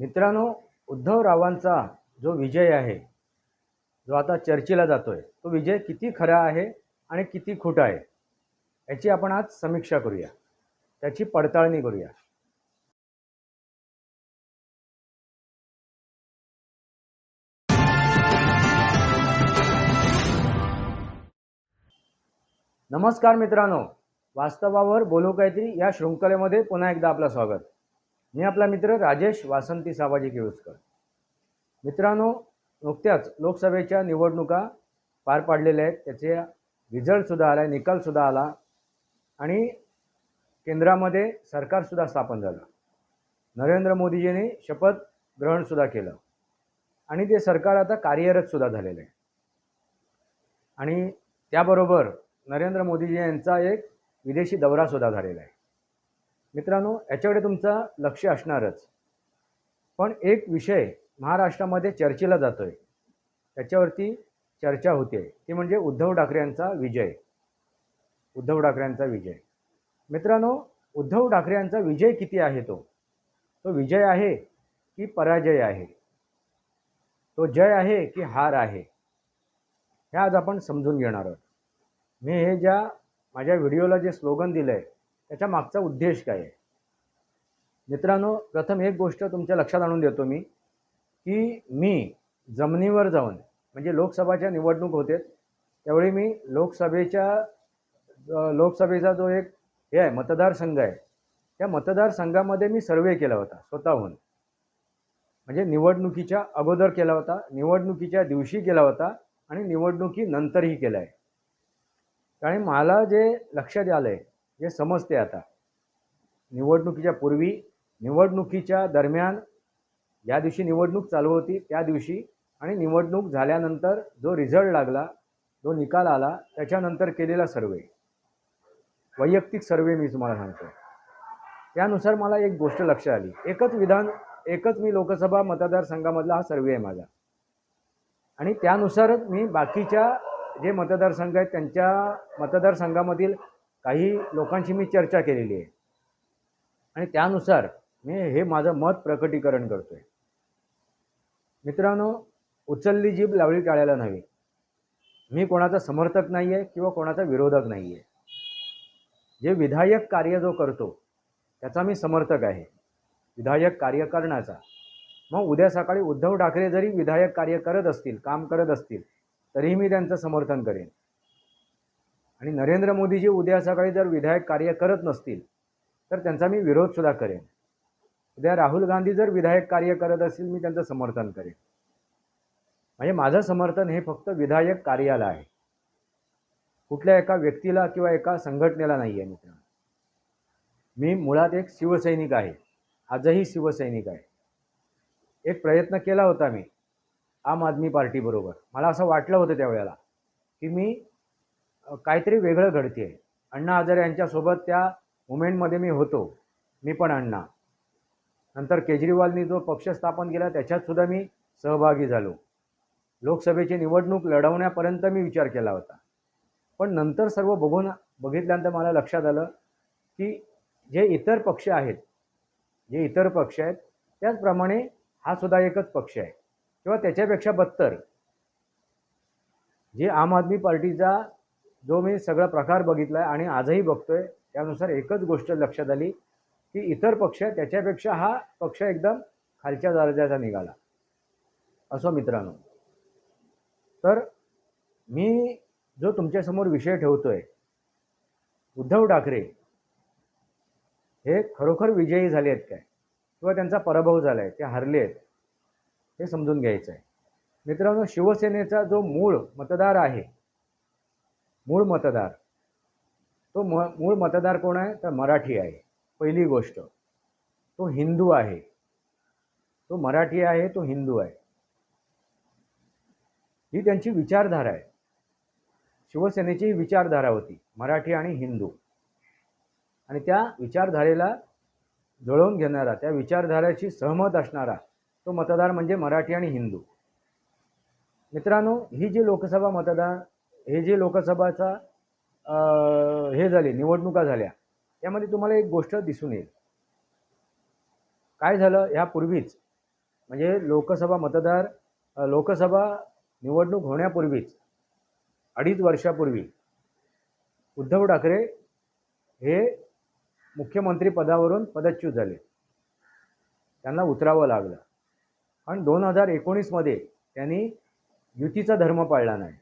मित्रांनो उद्धवरावांचा जो विजय आहे जो आता चर्चेला जातोय तो विजय किती खरा आहे आणि किती खोटा आहे याची आपण आज समीक्षा करूया. त्याची पडताळणी करूया. नमस्कार मित्रांनो वास्तवावर बोलू काहीतरी या शृंखलेमध्ये पुन्हा एकदा आपलं स्वागत. मी आपला मित्र राजेश वासंती साबाजी केळुसकर मित्रांनो नुकत्याच लोकसभेच्या निवडणुका पार पाडलेल्या आहेत. त्याचे रिझल्टसुद्धा आला आहे निकालसुद्धा आला आणि केंद्रामध्ये सरकारसुद्धा स्थापन झालं. नरेंद्र मोदीजींनी शपथ ग्रहणसुद्धा केलं आणि ते सरकार आता कार्यरतसुद्धा झालेलं आहे. आणि त्याबरोबर नरेंद्र मोदीजी यांचा एक विदेशी दौरासुद्धा झालेला आहे. मित्रांनो याच्याकडे तुमचं लक्ष असणारच. पण एक विषय महाराष्ट्रामध्ये चर्चेला जातो आहे त्याच्यावरती चर्चा होते. ती म्हणजे उद्धव ठाकरेंचा विजय. उद्धव ठाकरेंचा विजय. मित्रांनो उद्धव ठाकरे यांचा विजय किती आहे तो? तो विजय आहे की पराजय आहे? तो जय आहे की हार आहे? हे आज आपण समजून घेणार आहोत. मी हे ज्या माझ्या व्हिडिओला जे स्लोगन दिलं आहे त्याच्या मागचा उद्देश काय आहे? मित्रांनो प्रथम एक गोष्ट तुमच्या लक्षात आणून देतो मी की मी जमिनीवर जाऊन म्हणजे लोकसभाच्या निवडणूक होते त्यावेळी मी लोकसभेच्या लोकसभेचा जो एक हे आहे मतदारसंघ आहे त्या मतदारसंघामध्ये मी सर्वे केला होता स्वतःहून. म्हणजे निवडणुकीच्या अगोदर केला होता निवडणुकीच्या दिवशी केला होता आणि निवडणुकीनंतरही केला आहे. आणि मला जे लक्षात आलं आहे हे समजते आता. निवडणुकीच्या पूर्वी निवडणुकीच्या दरम्यान ज्या दिवशी निवडणूक चालू होती त्या दिवशी आणि निवडणूक झाल्यानंतर जो रिझल्ट लागला जो निकाल आला त्याच्यानंतर केलेला सर्वे वैयक्तिक सर्वे मी तुम्हाला सांगतो. त्यानुसार मला एक गोष्ट लक्षात आली. एकच विधान एकच मी लोकसभा मतदारसंघामधला हा सर्वे आहे माझा. आणि त्यानुसारच मी बाकीच्या जे मतदारसंघ आहेत त्यांच्या मतदारसंघामधील काही लोकांशी मी चर्चा केलेली आहे. आणि त्यानुसार मी हे माझं मत प्रकटीकरण करतो आहे मित्रांनो उचलली जीभ लावली टाळायला नव्हे. मी कोणाचा समर्थक नाही आहे किंवा कोणाचा विरोधक नाही आहे जे विधायक कार्य जो करतो त्याचा मी समर्थक आहे. विधायक कार्य करण्याचा. मग उद्या सकाळी उद्धव ठाकरे जरी विधायक कार्य करत असतील काम करत असतील तरीही मी त्यांचं समर्थन करेन. आणि नरेंद्र मोदीजी उद्या सकाळी जर विधायक कार्य करत नसतील तर त्यांचा मी विरोधसुद्धा करेन. उद्या राहुल गांधी जर विधायक कार्य करत असतील मी त्यांचं समर्थन करेन. म्हणजे माझं समर्थन हे फक्त विधायक कार्याला आहे. कुठल्या एका व्यक्तीला किंवा एका संघटनेला नाही आहे मित्रांनो. मी मुळात एक शिवसैनिक आहे. आजही शिवसैनिक आहे. एक प्रयत्न केला होता मी आम आदमी पार्टीबरोबर मला असं वाटलं होतं त्यावेळेला की मी काहीतरी वेगळं घडते आहे अण्णा हजारे यांच्यासोबत त्या मुमेंटमध्ये मी होतो. मी पण अण्णा. नंतर केजरीवालनी जो पक्ष स्थापन केला त्याच्यातसुद्धा मी सहभागी झालो. लोकसभेची निवडणूक लढवण्यापर्यंत मी विचार केला होता. पण नंतर सर्व बघून बघितल्यानंतर मला लक्षात आलं की जे इतर पक्ष आहेत जे इतर पक्ष आहेत त्याचप्रमाणे हा सुद्धा एकच पक्ष आहे. किंवा त्याच्यापेक्षा बत्तर जे आम आदमी पार्टीचा जो मी सगळा प्रकार बघितला आहे आणि आजही बघतोय त्यानुसार एकच गोष्ट लक्षात आली की इतर पक्ष त्याच्यापेक्षा हा पक्ष एकदम खालच्या दर्जाचा निघाला. असो मित्रांनो. तर मी जो तुमच्यासमोर विषय ठेवतोय उद्धव ठाकरे हे खरोखर विजयी झाले आहेत काय? किंवा त्यांचा पराभव झाला आहे ते हरले आहेत हे समजून घ्यायचं आहे मित्रांनो शिवसेनेचा जो मूळ मतदार आहे मूळ मतदार. तो म मूळ मतदार कोण आहे? तर मराठी आहे. पहिली गोष्ट. तो हिंदू आहे. तो मराठी आहे तो हिंदू आहे. ही त्यांची विचारधारा आहे. शिवसेनेची ही विचारधारा होती मराठी आणि हिंदू. आणि त्या विचारधारेला जुळवून घेणारा त्या विचारधारेशी सहमत असणारा तो मतदार म्हणजे मराठी आणि हिंदू. मित्रांनो ही जी लोकसभा मतदार हे जे लोकसभाचा हे झाले निवडणुका झाल्या त्यामध्ये तुम्हाला एक गोष्ट दिसून येईल. काय झालं? ह्यापूर्वीच म्हणजे लोकसभा मतदार लोकसभा निवडणूक होण्यापूर्वीच अडीच वर्षापूर्वी उद्धव ठाकरे हे मुख्यमंत्री पदावरून पदच्युत झाले. त्यांना उतरावं लागलं. आणि दोन हजार एकोणीसमध्ये त्यांनी युतीचा धर्म पाळला नाही.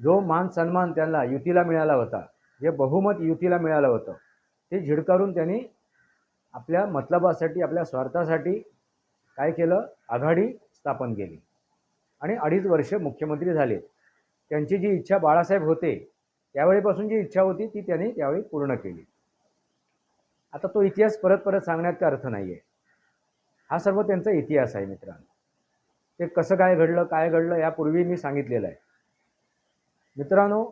जो मान सन्मान त्यांना युतीला मिळाला होता जे बहुमत युतीला मिळालं होतं ते झिडकारून त्यांनी आपल्या मतलबासाठी आपल्या स्वार्थासाठी काय केलं? आघाडी स्थापन केली. आणि अडीच वर्ष मुख्यमंत्री झाले. त्यांची जी इच्छा बाळासाहेब होते त्यावेळीपासून जी इच्छा होती ती त्यांनी त्यावेळी पूर्ण केली. आता तो इतिहास परत परत सांगण्यात काय अर्थ नाही आहे हा सर्व त्यांचा इतिहास आहे मित्रांनो. ते कसं काय घडलं काय घडलं यापूर्वी मी सांगितलेलं आहे. मित्रांनो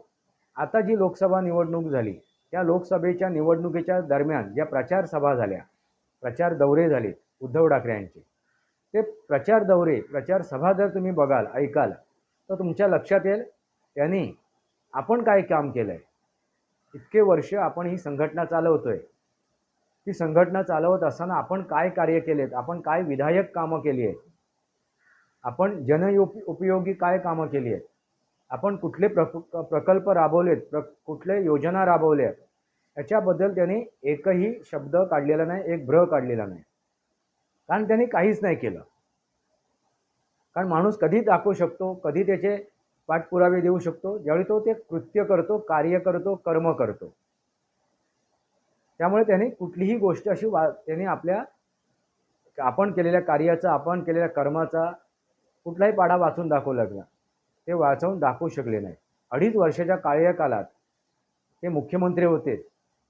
आता जी लोकसभा निवडणूक झाली त्या लोकसभेच्या निवडणुकीच्या दरम्यान ज्या प्रचार सभा झाल्या प्रचार दौरे झाले उद्धव ठाकरे यांचे ते प्रचार दौरे प्रचार सभा जर तुम्ही बघाल ऐकाल तर तुमच्या लक्षात येईल त्यांनी आपण काय काम केलं आहे इतके वर्ष आपण ही संघटना चालवतोय. ती संघटना चालवत असताना आपण काय कार्य केलेत? आपण काय विधायक कामं केली आहेत? आपण जनउप उपयोगी काय कामं केली आहेत? आपण कुठले प्र प्रकल्प राबवलेत प्र कुठले योजना राबवल्या आहेत याच्याबद्दल त्यांनी एकही शब्द काढलेला नाही एक भ्र काढलेला नाही. कारण त्यांनी काहीच नाही केलं. कारण माणूस कधी दाखवू शकतो कधी त्याचे पाठपुरावे देऊ शकतो ज्यावेळी तो ते कृत्य करतो कार्य करतो कर्म करतो. त्यामुळे त्यांनी कुठलीही गोष्ट अशी वा त्याने आपल्या आपण केलेल्या कार्याचा आपण केलेल्या कर्माचा कुठलाही पाढा वाचून दाखवू लागला. ते वाचवून दाखवू शकले नाही. अडीच वर्षाच्या कार्यकालात ते मुख्यमंत्री होते.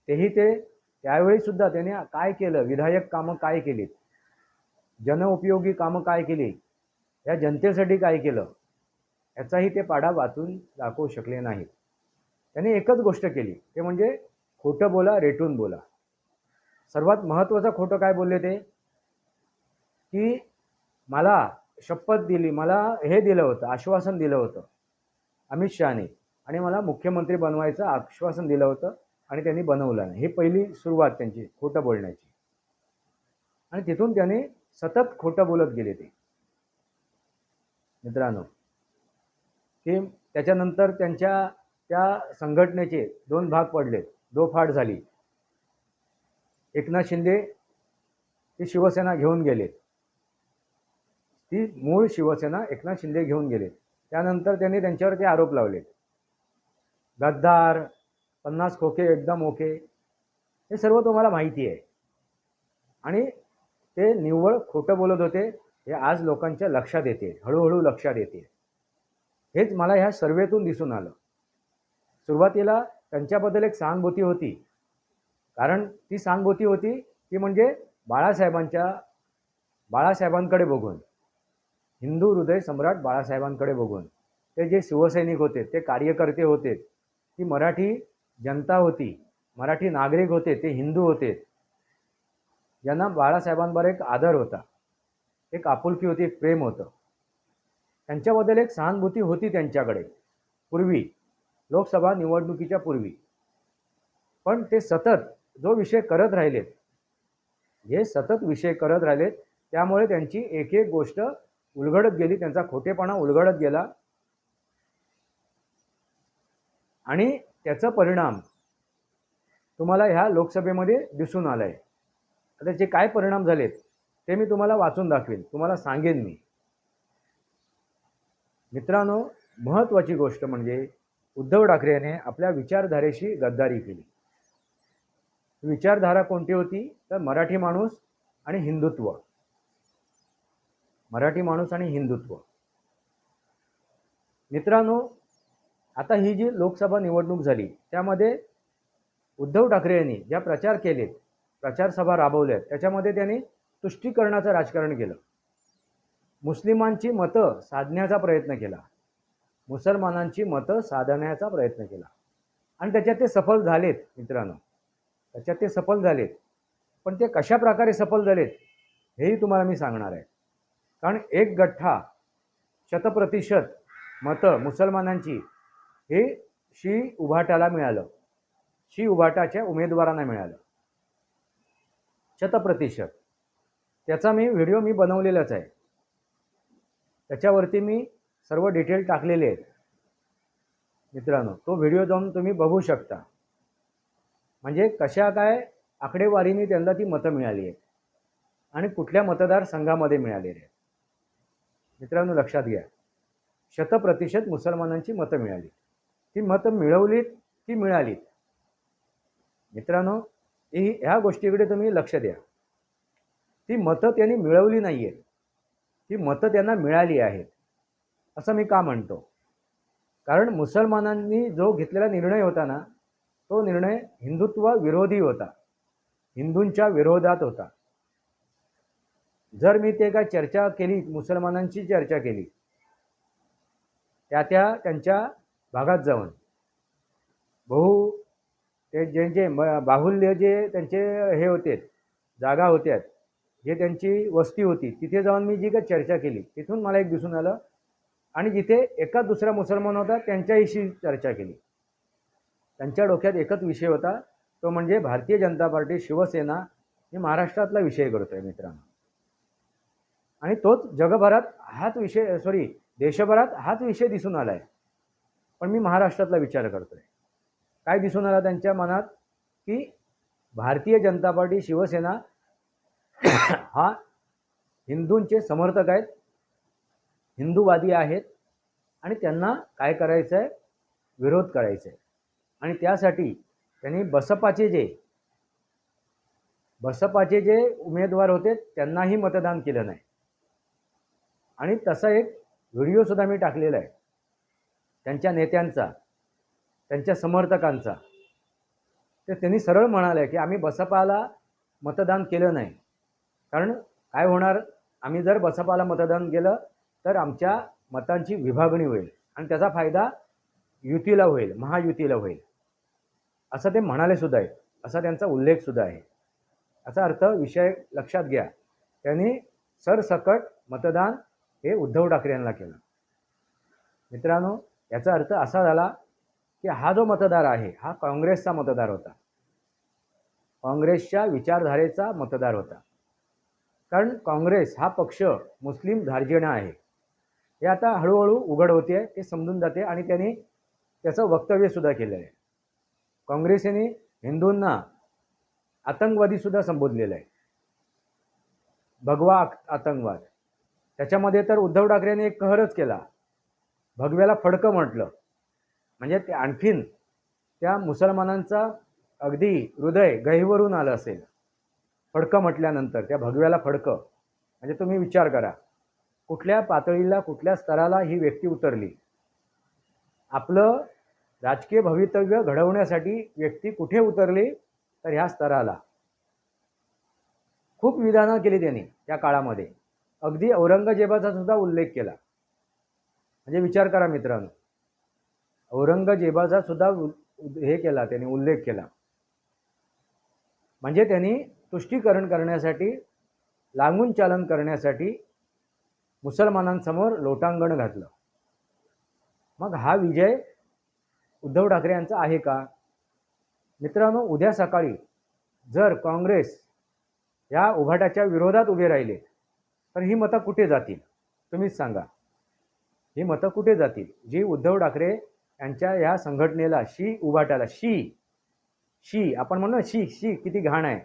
तेही ते त्यावेळीसुद्धा त्याने काय केलं? विधायक कामं काय केलीत? जनउपयोगी कामं काय केली या जनतेसाठी काय केलं? याचाही ते पाढा वाचून दाखवू शकले नाहीत. त्यांनी एकच गोष्ट केली. ते म्हणजे खोटं बोला रेटून बोला. सर्वात महत्त्वाचं खोटं काय बोलले ते? की मला शपथ दिली मला हे दिलं होतं आश्वासन दिलं होतं अमित शहाने. आणि मला मुख्यमंत्री बनवायचं आश्वासन दिलं होतं आणि त्यांनी बनवलं नाही. ही पहिली सुरुवात त्यांची खोटं बोलण्याची. आणि तिथून त्याने सतत खोटं बोलत गेले ते. मित्रांनो की त्याच्यानंतर त्यांच्या त्या संघटनेचे दोन भाग पडले दोफाट झाली. एकनाथ शिंदे ते शिवसेना घेऊन गेले ती मूळ शिवसेना एकनाथ शिंदे घेऊन गेले. त्यानंतर त्यांनी त्यांच्यावरती आरोप लावले. गद्दार पन्नास खोके एकदम ओके. हे सर्व तुम्हाला माहिती आहे. आणि ते निव्वळ खोटं बोलत होते हे आज लोकांच्या लक्षात येते हळूहळू लक्षात येते. हेच मला ह्या सर्वेतून दिसून आलं. सुरुवातीला त्यांच्याबद्दल एक सहानुभूती होती. कारण ती सहानुभूती होती ती म्हणजे बाळासाहेबांच्या बाळासाहेबांकडे बघून. हिंदू हृदय सम्राट बाळासाहेबांकडे बघून. ते जे शिवसैनिक होते ते कार्यकर्ते होते ती मराठी जनता होती मराठी नागरिक होते ते हिंदू होते. यांना बाळासाहेबांवर एक आदर होता. एक आपुलकी होती एक प्रेम होतं. त्यांच्याबद्दल एक सहानुभूती होती त्यांच्याकडे पूर्वी लोकसभा निवडणुकीच्या पूर्वी. पण ते सतत जो विषय करत राहिलेत जे सतत विषय करत राहिलेत त्यामुळे त्यांची एक एक गोष्ट उलगडत गेली त्यांचा खोटेपणा उलगडत गेला. आणि त्याचा परिणाम तुम्हाला ह्या लोकसभेमध्ये दिसून आला आहे आता जे काय परिणाम झालेत ते मी तुम्हाला वाचून दाखवेन तुम्हाला सांगेन मी. मित्रांनो महत्त्वाची गोष्ट म्हणजे उद्धव ठाकरे याने आपल्या विचारधारेशी गद्दारी केली. विचारधारा कोणती होती? तर मराठी माणूस आणि हिंदुत्व. मराठी माणूस आणि हिंदुत्व. मित्रांनो आता ही जी लोकसभा निवडणूक झाली त्यामध्ये उद्धव ठाकरे यांनी ज्या प्रचार केलेत प्रचारसभा राबवल्या राबवल्यात त्याच्यामध्ये त्यांनी तुष्टीकरणाचं राजकारण केलं. मुस्लिमांची मतं साधण्याचा प्रयत्न केला. मुसलमानांची मतं साधण्याचा प्रयत्न केला. आणि त्याच्यात ते सफल झालेत मित्रांनो. त्याच्यात ते सफल झालेत. पण ते कशा प्रकारे सफल झालेत हेही तुम्हाला मी सांगणार आहे. कारण एक गठ्ठा शतप्रतिशत मतं मुसलमानांची हे शी उभाटाला मिळालं. शी उभाटाच्या उमेदवारांना मिळालं. शतप्रतिशत. त्याचा मी व्हिडिओ मी बनवलेलाच आहे. त्याच्यावरती मी सर्व डिटेल टाकलेले आहेत. मित्रांनो तो व्हिडिओ जाऊन तुम्ही बघू शकता. म्हणजे कशा काय आकडेवारीने त्यांना ती मतं मिळाली आहेत. आणि कुठल्या मतदारसंघामध्ये मिळालेली आहेत. मित्रांनो लक्षात घ्या. शतप्रतिशत मुसलमानांची मतं मिळाली. ती मतं मिळवलीत की मिळालीत? मित्रांनो ही ह्या गोष्टीकडे तुम्ही लक्ष द्या. ती मतं त्यांनी मिळवली नाही आहेत ती मतं त्यांना मिळाली आहेत. असं मी का म्हणतो? कारण मुसलमानांनी जो घेतलेला निर्णय होता ना तो निर्णय हिंदुत्व विरोधी होता. हिंदूंच्या विरोधात होता. जर मी ते काय चर्चा केली मुसलमानांची चर्चा केली त्या त्या त्यांच्या भागात जाऊन बहु ते जे जे म- बाहुल्य जे त्यांचे हे होते जागा होत्या जे त्यांची वस्ती होती तिथे जाऊन मी जी काही चर्चा केली तिथून मला एक दिसून आलं आणि जिथे एका दुसरा मुसलमान होता त्यांच्याशी चर्चा केली. त्यांच्या डोक्यात एकच विषय होता तो म्हणजे भारतीय जनता पार्टी शिवसेना हे महाराष्ट्रातला विषय करतो आहे मित्रांनो. आणि तोच जगभरात हाच विषय सॉरी देशभरात हाच विषय दिसून आला आहे पण मी महाराष्ट्रातला विचार करतो आहे काय दिसून आला त्यांच्या मनात? की भारतीय जनता पार्टी शिवसेना हा हिंदूंचे समर्थक आहेत हिंदूवादी आहेत आणि त्यांना काय करायचं आहे विरोध करायचा आहे आणि त्यासाठी त्यांनी बसपाचे जे बसपाचे जे उमेदवार होते त्यांनाही मतदान केलं नाही. आणि तसा एक व्हिडिओसुद्धा मी टाकलेला आहे. त्यांच्या नेत्यांचा त्यांच्या समर्थकांचा. तर त्यांनी सरळ म्हणाले की आम्ही बसपाला मतदान केलं नाही. कारण काय होणार? आम्ही जर बसपाला मतदान केलं तर आमच्या मतांची विभागणी होईल आणि त्याचा फायदा युतीला होईल महायुतीला होईल. असं ते म्हणाले सुद्धा आहेत. असा त्यांचा उल्लेखसुद्धा आहे. असा अर्थ विषय लक्षात घ्या. त्यांनी सरसकट मतदान हे उद्धव ठाकरे यांना केलं. मित्रांनो याचा अर्थ असा झाला की हा जो मतदार आहे हा काँग्रेसचा मतदार होता. काँग्रेसच्या विचारधारेचा मतदार होता. कारण काँग्रेस हा पक्ष मुस्लिम धार्जिणा आहे. हे आता हळूहळू उघड होते ते समजून जाते आणि त्यांनी त्याचं वक्तव्यसुद्धा केलेलं आहे. काँग्रेसने हिंदूंना आतंकवादीसुद्धा संबोधलेलं आहे. भगवा आतंकवाद. त्याच्यामध्ये तर उद्धव ठाकरेंनी एक कहरच केला. भगव्याला फडकं म्हटलं. म्हणजे ते आणखीन त्या मुसलमानांचा अगदी हृदय गहिवरून आलं असेल. फडकं म्हटल्यानंतर त्या भगव्याला फडकं. म्हणजे तुम्ही विचार करा. कुठल्या पातळीला कुठल्या स्तराला ही व्यक्ती उतरली? आपलं राजकीय भवितव्य घडवण्यासाठी व्यक्ती कुठे उतरली? तर ह्या स्तराला. खूप विधानं केली त्यांनी त्या काळामध्ये. अगदी औरंगजेबाचा सुद्धा उल्लेख केला. म्हणजे विचार करा मित्रांनो. औरंगजेबाचा सुद्धा हे केला त्यांनी उल्लेख केला. म्हणजे त्यांनी तुष्टीकरण करण्यासाठी लागून चालन करण्यासाठी मुसलमानांसमोर लोटांगण घातलं. मग हा विजय उद्धव ठाकरे यांचा आहे का? मित्रांनो उद्या सकाळी जर काँग्रेस या उभाटाच्या विरोधात उभे राहिले तर ही मतं कुठे जातील? तुम्हीच सांगा. ही मतं कुठे जातील? जी उद्धव ठाकरे यांच्या या संघटनेला शी उभाटाला शी शी आपण म्हणू शी शी किती घाण आहे.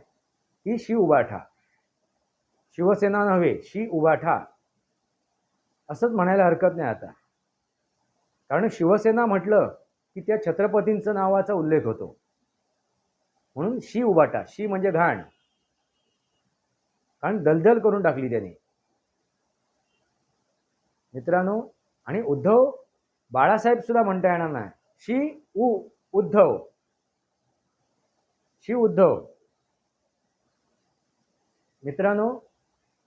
ही शी उभाठा. शिवसेना नव्हे शी उभाठा. असंच म्हणायला हरकत नाही आता. कारण शिवसेना म्हटलं की त्या छत्रपतींचं नावाचा उल्लेख होतो. म्हणून शी उभाटा शी म्हणजे घाण. कारण दलदल करून टाकली त्याने. मित्रांनो आणि उद्धव बाळासाहेब सुद्धा म्हणता येणार नाही. शी उ उद्धव. शी उद्धव. मित्रांनो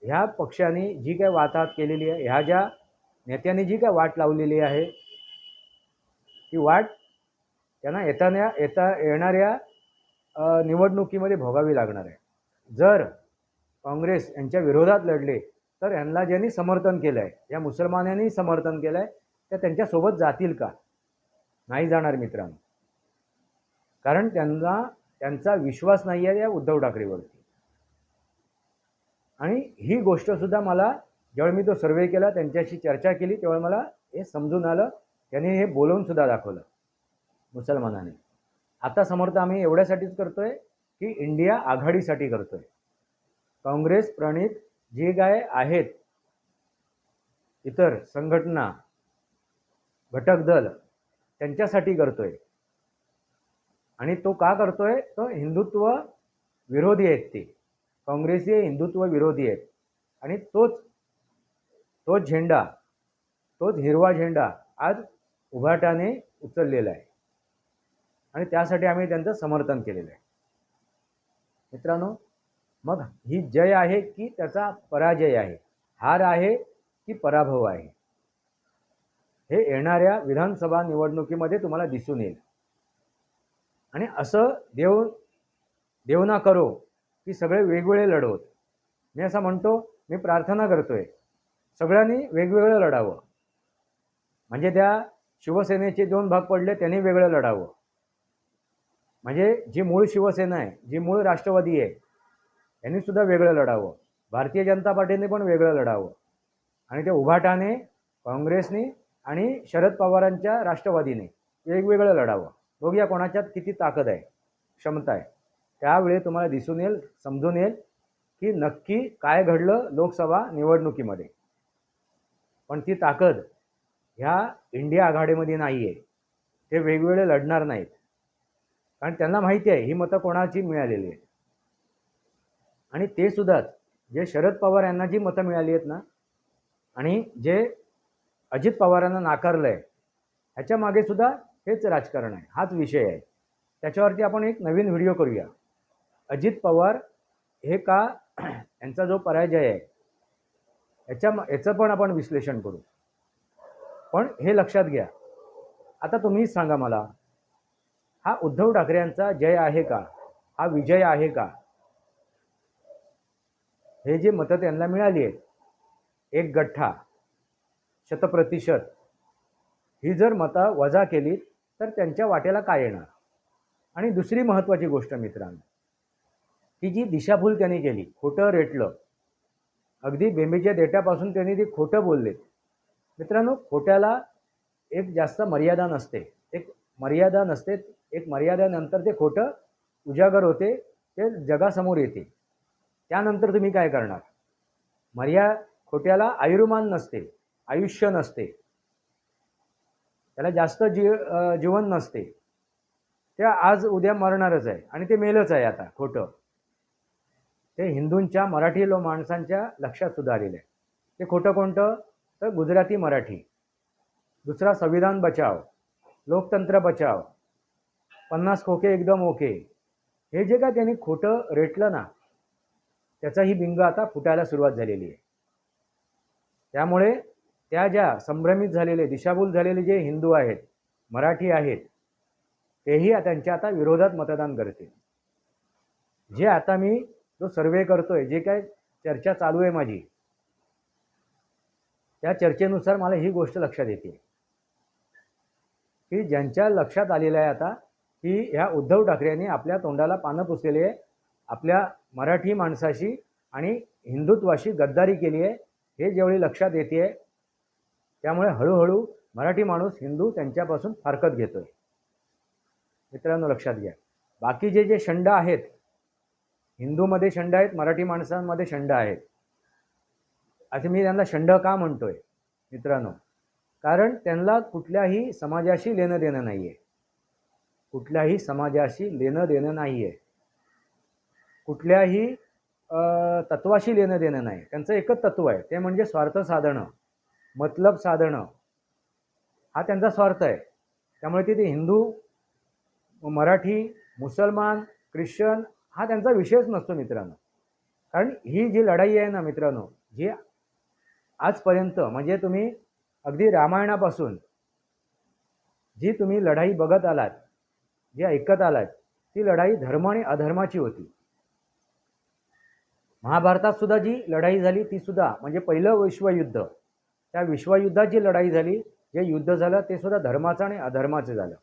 ह्या पक्षाने जी काय वाताहत केलेली आहे ह्या ज्या नेत्यांनी जी काय वाट लावलेली आहे ती वाट त्यांना येताना येता येणाऱ्या निवडणुकीमध्ये भोगावी लागणार आहे. जर काँग्रेस यांच्या विरोधात लढले तर यांना ज्यांनी समर्थन केलं आहे या मुसलमानांनी समर्थन केलं आहे त्या त्यांच्यासोबत जातील का? नाही जाणार मित्रांनो. कारण त्यांना त्यांचा विश्वास नाही आहे या उद्धव ठाकरेवरती. आणि ही गोष्टसुद्धा मला ज्यावेळी मी तो सर्वे केला त्यांच्याशी चर्चा केली तेव्हा मला हे समजून आलं त्यांनी हे बोलवून सुद्धा दाखवलं मुसलमानाने. आता समर्थ आम्ही एवढ्यासाठीच करतोय की इंडिया आघाडीसाठी करतोय. काँग्रेस प्रणित जे काय आहेत इतर संघटना घटक दल त्यांच्यासाठी करतोय. आणि तो का करतोय? तो हिंदुत्व विरोधी आहेत ते. काँग्रेसी हिंदुत्व विरोधी आहेत. आणि तोच तोच झेंडा तोच हिरवा झेंडा आज उभाटाने उचललेला आहे. आणि त्यासाठी आम्ही त्यांचं समर्थन केलेलं आहे. मित्रांनो मग ही जय आहे की त्याचा पराजय आहे? हार आहे की पराभव आहे? हे येणाऱ्या विधानसभा निवडणुकीमध्ये तुम्हाला दिसून येईल. आणि असं देव देव ना करो की सगळे वेगवेगळे लढवत. मी असं म्हणतो मी प्रार्थना करतोय सगळ्यांनी वेगवेगळं लढावं. म्हणजे त्या शिवसेनेचे दोन भाग पडले त्यांनी वेगळं लढावं. म्हणजे जी मूळ शिवसेना आहे जी मूळ राष्ट्रवादी आहे यांनी सुद्धा वेगळं लढावं. भारतीय जनता पार्टीने पण वेगळं लढावं. आणि ते उभाटाने काँग्रेसने आणि शरद पवारांच्या राष्ट्रवादीने वेगवेगळं लढावं. बघूया कोणाच्यात किती ताकद आहे क्षमता आहे. त्यावेळी तुम्हाला दिसून येईल समजून येईल की नक्की काय घडलं लोकसभा निवडणुकीमध्ये. पण ती ताकद ह्या इंडिया आघाडीमध्ये नाही आहे ते वेगवेगळे लढणार नाहीत. कारण त्यांना माहिती आहे ही मतं कोणाची मिळालेली आहेत. आणि ते सुद्धाच जे शरद पवार यांना जी मतं मिळाली आहेत ना आणि जे अजित पवारांना नाकारलं आहे ह्याच्या मागे सुद्धा हेच राजकारण आहे. हाच विषय आहे. त्याच्यावरती आपण एक नवीन व्हिडिओ करूया. अजित पवार हे का यांचा जो पराजय आहे याच्या याचं पण आपण विश्लेषण करू. पण हे लक्षात घ्या. आता तुम्हीच सांगा मला हा उद्धव ठाकरे यांचा जय आहे का? हा विजय आहे का? हे जे मतं त्यांना मिळाली आहेत एक गठ्ठा शतप्रतिशत ही जर मतं वजा केली तर त्यांच्या वाट्याला काय येणार? आणि दुसरी महत्त्वाची गोष्ट मित्रांनो की जी दिशाभूल त्यांनी केली खोटं रेटलं. अगदी बेंबीच्या देट्यापासून त्यांनी ती खोटं बोलले. मित्रांनो खोट्याला एक जास्त मर्यादा नसते. एक मर्यादा नसते एक मर्यादेनंतर ते खोटं उजागर होते ते जगासमोर येते. त्यानंतर तुम्ही काय करणार? मर्या खोट्याला आयुर्मान नसते आयुष्य नसते. त्याला जास्त जी जीवन नसते. ते आज उद्या मरणारच आहे आणि ते मेलच आहे आता खोटं. ते हिंदूंच्या मराठी लो माणसांच्या लक्षात सुद्धा आलेलं आहे. ते खोटं कोणतं? तर गुजराती मराठी. दुसरा संविधान बचाव लोकतंत्र बचाव. पन्नास खोके एकदम ओके. हे जे काय त्यांनी खोटं रेटलं ना त्याचा ही बिंग आता फुटायला सुरुवात झालेली आहे. त्यामुळे त्या ज्या संभ्रमित झालेले दिशाभूल झालेले जे हिंदू आहेत मराठी आहेत तेही त्यांच्या आता विरोधात मतदान करतील. जे आता मी जो सर्वे करतोय जे काय चर्चा चालू आहे माझी त्या चर्चेनुसार मला ही गोष्ट लक्षात येते. की ज्यांच्या लक्षात आलेलं आहे आता की ह्या उद्धव ठाकरेंनी आपल्या तोंडाला पानं पुसलेली आहे आपल्या मराठी माणसाशी आणि हिंदुत्वाशी गद्दारी केली आहे हे जेवढी लक्षात येते आहे त्यामुळे हळूहळू मराठी माणूस हिंदू त्यांच्यापासून फारकत घेतो आहे मित्रांनो लक्षात घ्या. बाकी जे जे शंड आहेत हिंदूमध्ये शंड आहेत मराठी माणसांमध्ये शंड आहेत. असं मी त्यांना शंड का म्हणतोय? मित्रांनो कारण त्यांना कुठल्याही समाजाशी लेणं देणं नाही आहे कुठल्याही समाजाशी लेणं देणं नाही आहे कुठल्याही तत्वाशी लेणं देणं नाही. त्यांचं एकच तत्व आहे. ते म्हणजे स्वार्थ साधणं मतलब साधणं. हा त्यांचा स्वार्थ आहे. त्यामुळे तिथे ते हिंदू मराठी मुसलमान ख्रिश्चन हा त्यांचा विषयच नसतो मित्रांनो. कारण ही जी लढाई आहे ना मित्रांनो जी आजपर्यंत म्हणजे तुम्ही अगदी रामायणापासून जी तुम्ही लढाई बघत आलात जी ऐकत आलात ती लढाई धर्म आणि अधर्माची होती. महाभारतात सुद्धा जी लढाई झाली ती सुद्धा म्हणजे पहिलं विश्वयुद्ध. त्या विश्वयुद्धात जी लढाई झाली जे युद्ध झालं ते सुद्धा धर्माचं आणि अधर्माचं झालं.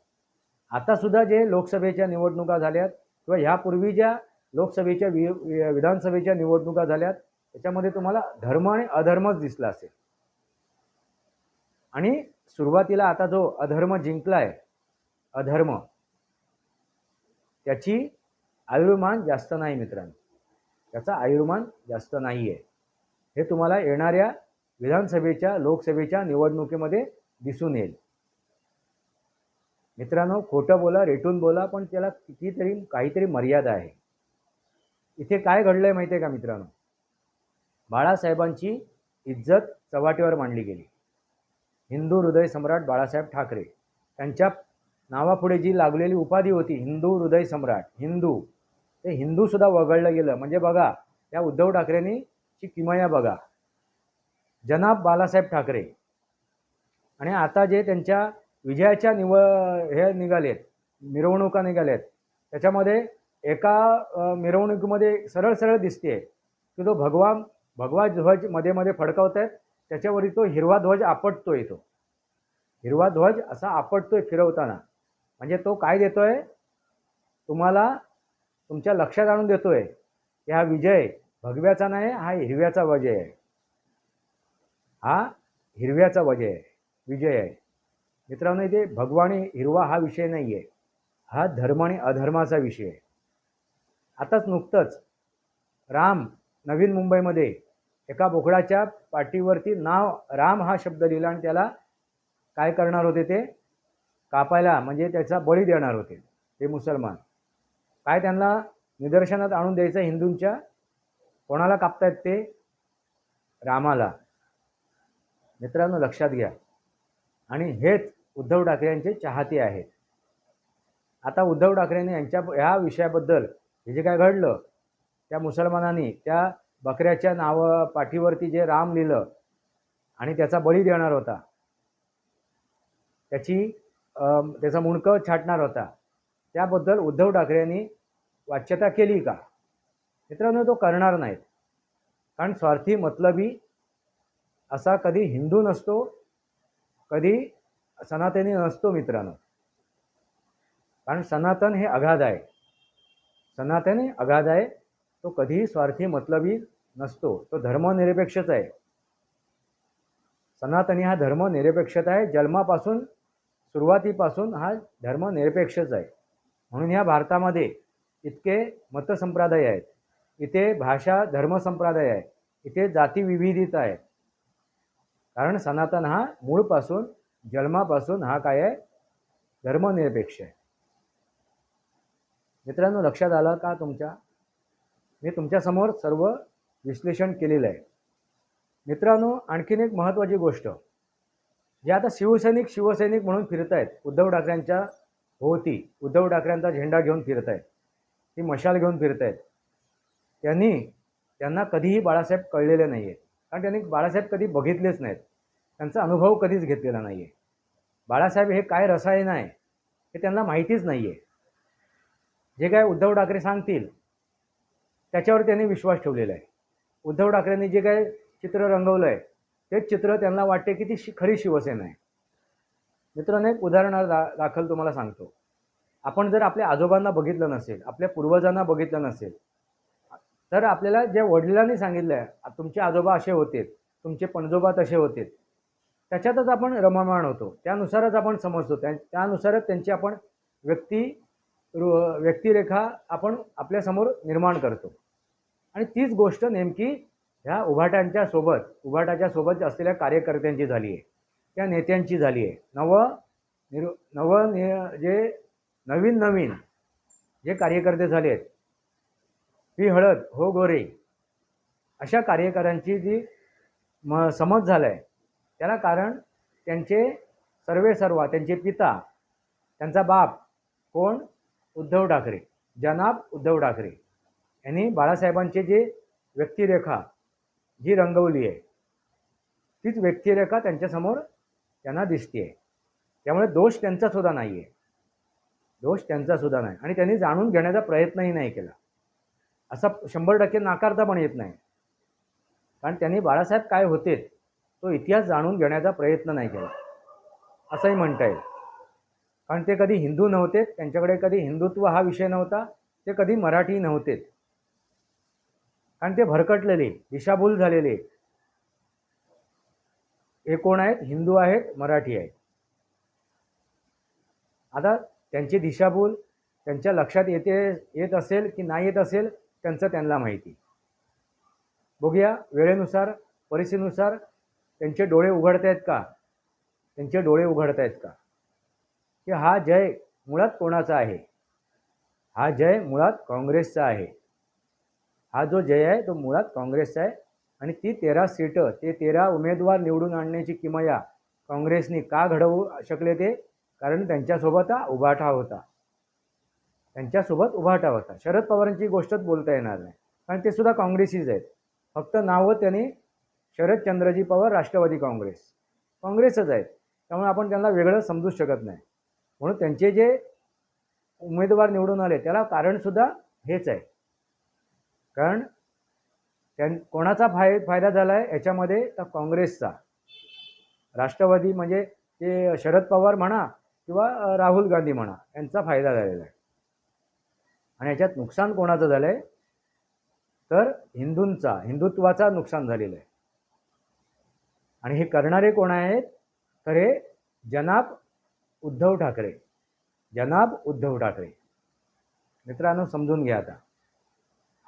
आता सुद्धा जे लोकसभेच्या निवडणुका झाल्यात किंवा ह्यापूर्वी ज्या लोकसभेच्या वि वि- विधानसभेच्या निवडणुका झाल्यात त्याच्यामध्ये तुम्हाला धर्म आणि अधर्मच दिसला असेल. आणि सुरुवातीला आता जो अधर्म जिंकलाय अधर्म त्याची आयुर्मान जास्त नाही मित्रांनो. त्याचा आयुर्मान जास्त नाही आहे हे तुम्हाला येणाऱ्या विधानसभेच्या लोकसभेच्या निवडणुकीमध्ये दिसून येईल. मित्रांनो खोटं बोला रेटून बोला पण त्याला कितीतरी काहीतरी मर्यादा आहे. इथे काय घडलं आहे माहिती आहे का मित्रांनो? बाळासाहेबांची इज्जत चव्हाटीवर मांडली गेली. हिंदू हृदय सम्राट बाळासाहेब ठाकरे. त्यांच्या नावापुढे जी लागलेली उपाधी होती हिंदू हृदय सम्राट हिंदू ते हिंदू सुद्धा वगळलं गेलं. म्हणजे बघा या उद्धव ठाकरेंनी ची किमया बघा. जनाब बालासाहेब ठाकरे. आणि आता जे त्यांच्या विजयाच्या निव हे निघालेत मिरवणुका निघाल्यात त्याच्यामध्ये एका मिरवणुकीमध्ये सरळ सरळ दिसते की तो भगवा भगवा ध्वजमध्ये मध्ये फडकावत आहेत त्याच्यावरती तो हिरवा ध्वज आपटतोय तो. हिरवा ध्वज असा आपटतोय फिरवताना. म्हणजे तो काय देतोय? तुम्हाला तुमच्या लक्षात आणून देतोय. की हा विजय भगव्याचा नाही हा हिरव्याचा वजय आहे. हा हिरव्याचा वजय आहे. विजय आहे. मित्रांनो इथे भगवानी हिरवा हा विषय नाही आहे हा धर्म आणि अधर्माचा विषय आहे. आताच नुकतंच राम नवीन मुंबईमध्ये एका बोकडाच्या पाठीवरती नाव राम हा शब्द लिहिला आणि त्याला काय करणार होते ते? कापायला म्हणजे त्याचा बळी देणार होते ते मुसलमान. काय त्यांना निदर्शनात आणून द्यायचं हिंदूंच्या? कोणाला कापतायत ते? रामाला. मित्रांनो लक्षात घ्या. आणि हेच उद्धव ठाकरे यांचे चाहते आहेत. आता उद्धव ठाकरेंनी यांच्या ह्या विषयाबद्दल हे जे काय घडलं त्या मुसलमानांनी त्या बकऱ्याच्या नावं पाठीवरती जे राम लिहिलं आणि त्याचा बळी देणार होता. त्याची अम, त्याचा मुंडकं छाटणार होता. त्याबद्दल उद्धव ठाकरे यांनी वाच्यता केली का? मित्रांनो तो करणार नाहीत. कारण स्वार्थी मतलबी असा कधी हिंदू नसतो कधी सनातनी नसतो मित्रांनो. कारण सनातन हे अगाध आहे. सनातनी अगाध आहे तो कधीही स्वार्थी मतलबी नसतो. तो धर्मनिरपेक्षच आहे. सनातनी हा धर्मनिरपेक्षता आहे. जन्मापासून सुरुवातीपासून हा धर्मनिरपेक्षच आहे. म्हणून ह्या भारतामध्ये इतके मतसंप्रदाय आहेत. इथे भाषा धर्मसंप्रदाय आहे इथे जातीविविधता आहे कारण सनातन हा मूळपासून जन्मापासून हा काय आहे? धर्मनिरपेक्ष आहे. मित्रांनो लक्षात आलं का तुमच्या? मी तुमच्यासमोर सर्व विश्लेषण केलेलं आहे. मित्रांनो आणखीन एक महत्त्वाची गोष्ट. जे आता शिवसैनिक शिवसैनिक म्हणून फिरत आहेत उद्धव ठाकरेंच्या भोवती उद्धव ठाकरेंचा झेंडा घेऊन फिरत आहेत ती मशाल घेऊन फिरत आहेत त्यांनी त्यांना कधीही बाळासाहेब कळलेले नाही आहेत कारण त्यांनी बाळासाहेब कधी बघितलेच नाहीत. त्यांचा अनुभव कधीच घेतलेला नाही आहे बाळासाहेब हे काय रसायन आहे हे त्यांना माहितीच नाही आहे जे काय उद्धव ठाकरे सांगतील त्याच्यावर त्यांनी विश्वास ठेवलेला आहे. उद्धव ठाकरेंनी जे काय चित्र रंगवलं आहे तेच चित्र त्यांना वाटते की ती शि खरी शिवसेना आहे. मित्रांनो एक उदाहरण दा दाखल तुम्हाला सांगतो. आपण जर आपल्या आजोबांना बघितलं नसेल आपल्या पूर्वजांना बघितलं नसेल तर आपल्याला ज्या वडिलांनी सांगितलं आहे तुमचे आजोबा असे होते तुमचे पणजोबा तसे होते त्याच्यातच आपण रममाण होतो. त्यानुसारच आपण समजतो. त्या त्यानुसारच त्यांची आपण व्यक्ती रु- व्यक्तिरेखा आपण आपल्यासमोर निर्माण करतो. आणि तीच गोष्ट नेमकी ह्या उभाट्यांच्या सोबत उभाटाच्या सोबत असलेल्या कार्यकर्त्यांची झाली आहे. त्या नेत्यांची झाली आहे. नव निर नव नि- जे नवीन नवीन जे कार्यकर्ते झाले आहेत ही हळद हो गोरे अशा कार्यकर्त्यांची जी म समज झालं आहे त्याला कारण त्यांचे सर्वे सर्वा त्यांचे पिता त्यांचा बाप कोण? उद्धव ठाकरे जनाब उद्धव ठाकरे. यांनी बाळासाहेबांचे जे व्यक्तिरेखा जी रंगवली आहे तीच व्यक्तिरेखा त्यांच्यासमोर त्यांना दिसते आहे त्यामुळे दोष त्यांचा सुद्धा नाही आहे दोष त्यांचा सुद्धा नाही. आणि त्यांनी जाणून घेण्याचा प्रयत्नही नाही केला. असा शंभर टक्के नाकारता पण येत नाही. कारण त्यांनी बाळासाहेब काय होते तो इतिहास जाणून घेण्याचा प्रयत्न नाही केला. असंही म्हणता येईल. कारण ते कधी हिंदू नव्हते त्यांच्याकडे कधी हिंदुत्व हा विषय नव्हता ते कधी मराठी नव्हते. कारण ते भरकटलेले दिशाभूल झालेले हे कोण आहेत? हिंदू आहेत मराठी आहेत. आता त्यांची दिशाभूल त्यांच्या लक्षात येते येत असेल की नाही येत असेल त्यांचं त्यांना माहिती. बघूया वेळेनुसार परिस्थितीनुसार त्यांचे डोळे उघडतायत आहेत का? त्यांचे डोळे उघडतायत आहेत का? की हा जय मुळात कोणाचा आहे? हा जय मुळात काँग्रेसचा आहे. हा जो जय आहे तो मुळात काँग्रेसचा आहे. आणि ती तेरा सीटं ते तेरा उमेदवार निवडून आणण्याची किमया काँग्रेसने का घडवू शकले ते? कारण त्यांच्यासोबत हा उभाटा होता. त्यांच्यासोबत उभाटा होता. शरद पवारांची गोष्टच बोलता येणार नाही. कारण ते सुद्धा काँग्रेसीच आहेत. फक्त नावं त्यांनी शरदचंद्रजी पवार राष्ट्रवादी काँग्रेस. काँग्रेसच आहेत. त्यामुळे आपण त्यांना वेगळं समजूच शकत नाही. म्हणून त्यांचे जे उमेदवार निवडून आले त्याला कारणसुद्धा हेच आहे. कारण त्यां कोणाचा फाय फायदा झाला आहे याच्यामध्ये तर काँग्रेसचा. राष्ट्रवादी म्हणजे ते शरद पवार म्हणा किंवा राहुल गांधी म्हणा यांचा फायदा झालेला आहे. आणि याच्यात नुकसान कोणाचं झालं आहे तर हिंदूंचा हिंदुत्वाचा नुकसान झालेलं आहे. आणि हे करणारे कोण आहेत? तर हे जनाब उद्धव ठाकरे. जनाब उद्धव ठाकरे. मित्रांनो समजून घ्या आता.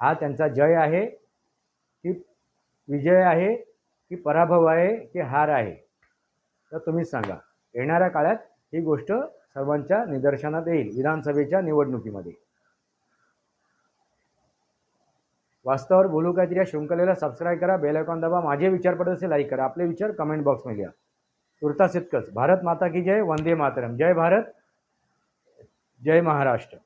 हा त्यांचा जय आहे. की विजय आहे की पराभव आहे की हार आहे तर तुम्हीच सांगा. येणाऱ्या काळात ही गोष्ट सर्वांच्या निदर्शनात येईल विधानसभेच्या निवडणुकीमध्ये. वास्तवावर बोलू काहीतरी या शृंखलेला सबस्क्राईब करा बेल आयकॉन दाबा माझे विचार पडत असेल लाईक करा. आपले विचार कमेंट बॉक्समध्ये लिहा तुर्तास इतकंच. भारत माता की जय वंदे मातरम. जय भारत जय महाराष्ट्र.